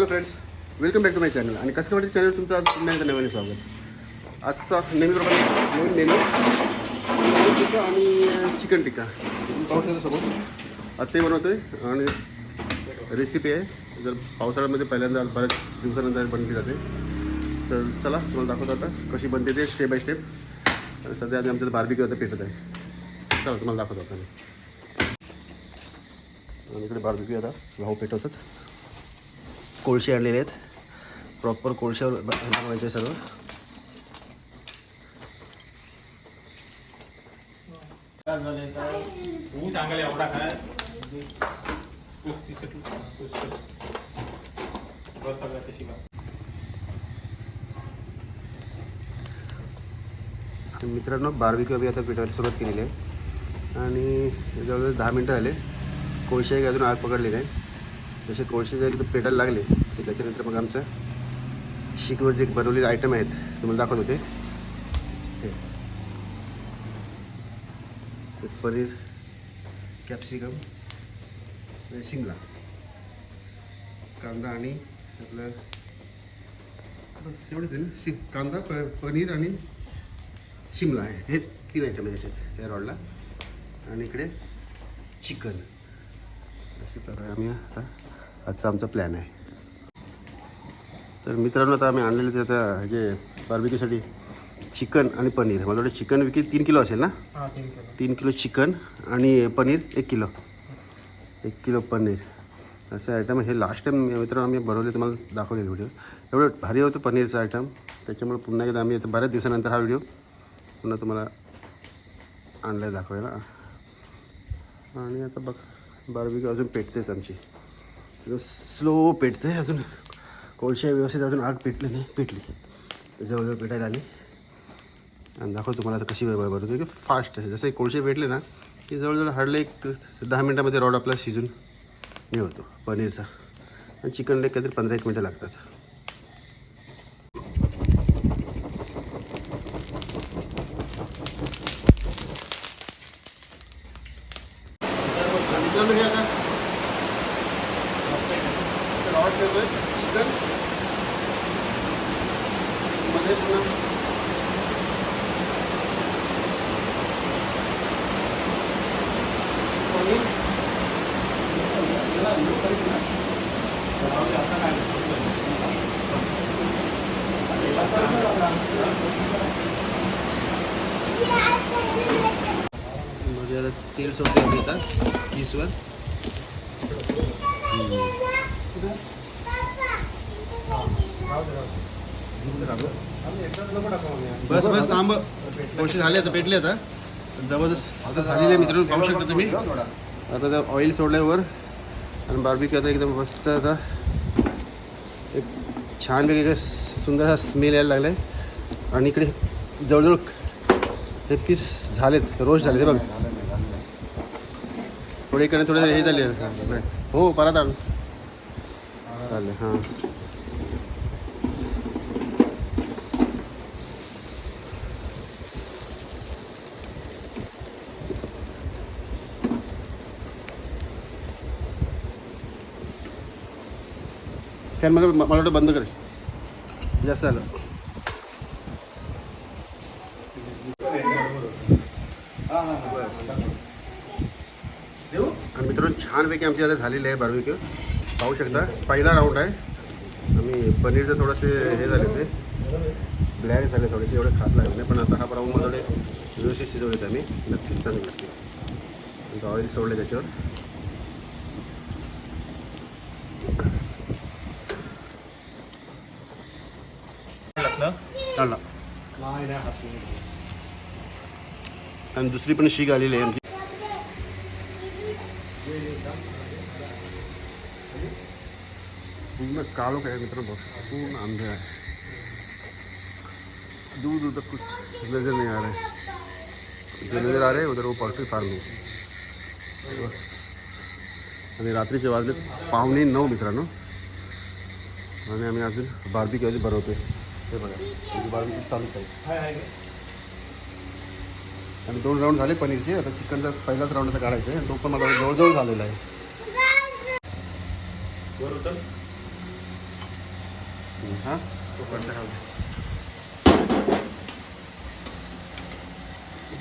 Hello friends welcome back to my channel आणि कसं वाटेल चॅनल तुमचं आज पुन्हा एकदा नवीन स्वागत. आजचा नेहमीप्रमाणे नवीन मेनू पनीर टिक्का आणि चिकन टिक्का तुम्ही पाहू शकता सोबत आता ते आहे आणि रेसिपी आहे. जर पावसाळ्यामध्ये पहिल्यांदा बऱ्याच दिवसानंतर बनली जाते. तर चला तुम्हाला दाखवतो आता कशी बनते ते स्टेप बाय स्टेप आणि सध्या आधी आमच्या बार्बिक्यू आता पेटत आहे. चला तुम्हाला दाखवतो आता. आणि इकडे बार्बिक्यू आता भाऊ पेटवतात. कोळशे आणलेले आहेत. प्रॉपर कोळशावर बनवायचे सर्व. सगळं मित्रांनो बार्बिक्यू आम्ही आता पेटवायला सुरुवात केलेली आहे. आणि जवळजवळ दहा मिनटं झाले. कोळशे अजून आग पकडलेली नाही. जसे कोळसे जर एकदम पेटायला लागले की त्याच्यानंतर मग आमचं शिकवर जे बनवलेले आयटम आहेत तुम्हाला दाखवत होते. ते पनीर कॅप्सिकम आणि शिमला. कांदा आणि आपलं बस एवढंच आहे ना शि कांदा प पनीर आणि शिमला आहे. हेच तीन आयटम आहे त्याच्यात या रॉडला. आणि इकडे चिकन. अशा प्रकारे आम्ही आता आजचा आमचा प्लॅन आहे. तर मित्रांनो आता आम्ही आणलेले ते आता जे बार्बिक्यूसाठी चिकन आणि पनीर. मला वाटतं चिकन विकी तीन किलो असेल ना? हा तीन किलो. चिकन आणि पनीर एक किलो. एक किलो पनीर. असं आयटम हे लास्ट टाईम मित्रांनो आम्ही बनवले तुम्हाला दाखवलेलं व्हिडिओ एवढं भारी होतं पनीरचं आयटम त्याच्यामुळे पुन्हा एकदा आम्ही आता बऱ्याच दिवसानंतर हा व्हिडिओ पुन्हा तुम्हाला आणला आहे दाखवायला. आणि आता बघ. बारबी अजून पेटतेच आमची. स्लो पेटते अजून कोळशा व्यवस्थित अजून आग पेटली नाही पेटली. जवळजवळ पेटायला आली. आणि दाखव तुम्हाला आता कशी बनवतो की फास्ट असेल जसं कोळशे भेटले ना की जवळजवळ हाडले एक दहा मिनटामध्ये रॉड आपला शिजून हे होतो पनीरचा. आणि चिकन एक काहीतरी पंधरा एक मिनटं लागतात. मित्रांनो हे आता रॉड ठेवतोय. चिकन. मध्ये पुन्हा पनीरमध्ये आता तेल सोडते घेतात आता किसवर बस बस थांब. थोडेसे झाले आता पेटले आता. जबरदस्त आता झालेले मित्रांनो पाहू शकता तुम्ही. आता त्या ऑइल सोडल्यावर आणि बार्बिक्यू आता एकदम मस्त आता. एक छानपैकी एक सुंदर हा स्मेल यायला लागला आहे आणि इकडे जवळजवळ हे पीस झालेत रोस्ट झाले ते बघ. थोडे इकडे थोडे हे झाले. हो परत आण. चालेल हां. फॅन मग मला वाटतं बंद कर जास्त झालं. बस. मित्रांनो छानपैकी आमची आता झालेली आहे बार्बिक्यू पाहू शकता पहिला राऊंड आहे. आम्ही पनीरचं थोडंसे हे झाले ते ब्लॅक झाले थोडेसे एवढे खास लागले नाही पण आता हा राऊंड थोडे व्यवस्थित शिजवलेत आम्ही. नक्कीच चांगली लागते. ऑइल सोडले त्याच्यावर. आणि दुसरी पण शीग आलेली आहे आमची. पूर्ण काळोख आहे मित्र पूर्ण अंधे आहे दूर दूर तक कुछ नजर नहीं आ रहा। है जो नजर आ रहे हैं उधर वो पोल्ट्री फार्म है। बस आणि रात्रीचे वाजले पाहुणे नऊ मित्रांनो आणि आम्ही अजून बार्बिक्यू अजून बनवतोय हे बघा बार्बिक्यू चालूच आहे आणि दोन राऊंड झाले पनीरचे आता चिकनचा पहिलाच राऊंड आता काढायचा आहे. तो पण मला जवळजवळ झालेला आहे. बरोबर हां.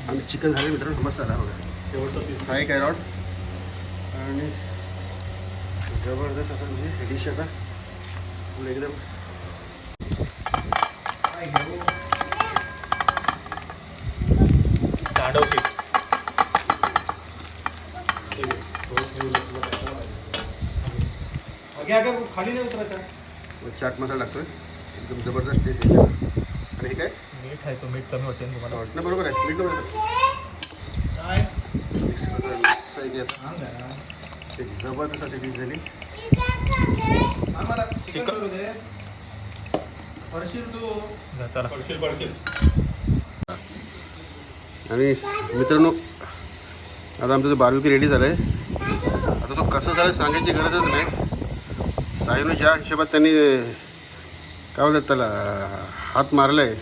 आणि चिकन झाले मित्रांनो मस्त आला बघा. शेवटचा पीस हा एक रॉड आणि जबरदस्त असं म्हणजे डिश आता. फुल एकदम. खाली नाही उतरायचा. चाट मसाला टाकतोय. एकदम जबरदस्त टेस्ट येते. आणि हे काय? मीठ आहे तो मीठ कमी होते ना तुम्हाला. वाटणं बरोबर आहे. मीठ मिक्स एक जबरदस्त अशी डिश झाली. आणि मित्रांनो आता आमचं बार्बिक्यू रेडी झालं आहे आता तो कसं झालं सांगायची गरजच नाही. साईनं ज्या हिशोबात त्यांनी काय बोलतात त्याला हात मारला आहे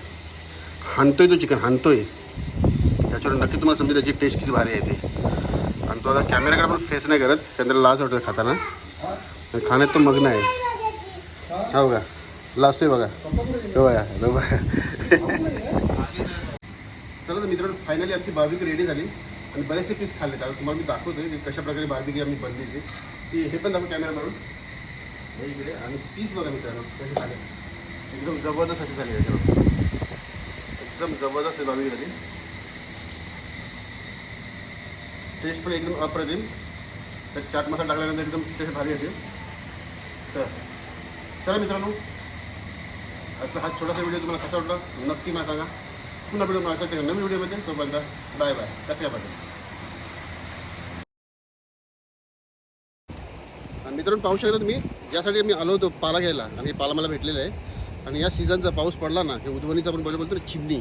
हाणतोय तो चिकन हाणतोय. त्याच्यावर नक्की तुम्हाला समजेल त्याची टेस्ट किती भारी आहे ते. आणि तो आता कॅमेराकडे पण फेस नाही करत कारण त्याला लाज वाटतं खाताना. खाण्यात तो मग्न आहे. हा बघा लाजतोय बघा. तो बघा तो बघा. चला तर मित्रांनो फायनली आमची बार्बिक्यू रेडी झाली. आणि बरेचसे पीस खाल्ले आता तुम्हाला मी दाखवतोय की कशा प्रकारे बार्बिक्यू आम्ही बनलेली ती हे पण दाखव कॅमेरा मारून हे इकडे आणि पीस बघा मित्रांनो कसे झाले. एकदम जबरदस्त असे झाले त्याच्यावर एकदम जबरदस्त बार्बिक्यू झाली. टेस्ट पण एकदम अप्रतिम. तर चाट मसाला टाकल्यानंतर एकदम टेस्ट भारी येते. तर चला मित्रांनो आता हा छोटासा व्हिडिओ तुम्हाला कसा वाटला नक्की मला सांगा. पुन्हा व्हिडिओ मला सांगते नवीन व्हिडिओमध्ये तोपर्यंत बाय बाय कसे काय पाहिजे आणि मित्रांनो पाहू शकता तुम्ही ज्यासाठी मी आलो होतो पाला घ्यायला. आणि पाला मला भेटलेला आहे. आणि या सीझनचा पाऊस पडला ना हे उद्वनीचा आपण बोलतो ना चिमणी.